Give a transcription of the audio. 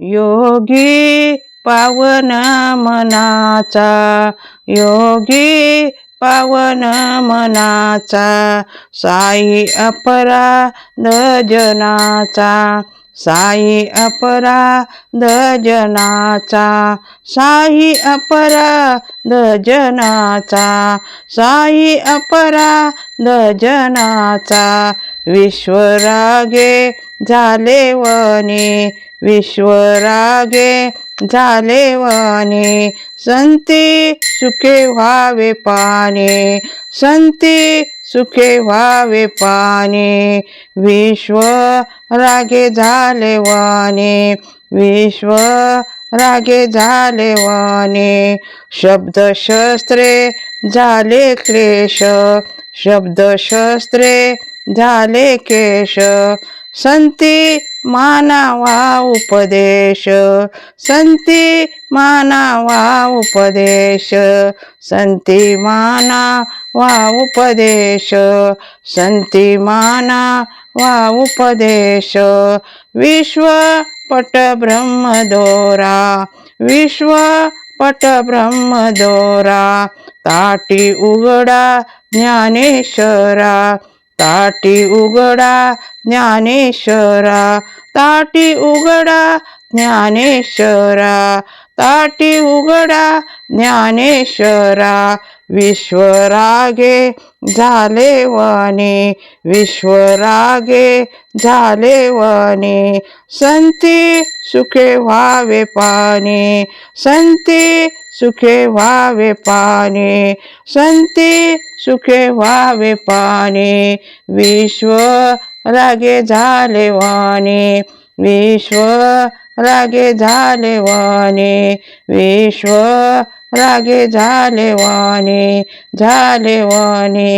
योगी पावन मनाचा योगी पावन मनाचा साई अपरा दजनाचा साई अपरा दजनाचा साई अपरा दजनाचा साई अपरा दजनाचा विश्वरागे झाले वने विश्वरागे झाले वने संती सुखे व्हावे पाने संती सुखे व्हावे पाने विश्व रागे झाले वने विश्व रागे झाले वने शब्दशस्त्रे झाले क्लेश शब्दशस्त्रे झाले केश. संती मानावा उपदेश. संती मानावा उपदेश. संती मानावा उपदेश. संती मानावा उपदेश. विश्व पट ब्रह्मदोरा. विश्व पट ब्रह्मदोरा. ताटी उघडा ज्ञानेश्वरा. ताटी उघडा ज्ञानेश्वरा ताटी उघडा ज्ञानेश्वरा ताटी उघडा ज्ञानेश्वरा विश्वरागे झाले वने विश्वरागे झाले वने संती सुखे व्हावे पाने संती सुखे व्हावे पाने संती सुखे व्हावे पाने विश्व रागे झाले वाने विश्व रागे झाले वाने विश्व रागे झाले वाने झाले वाने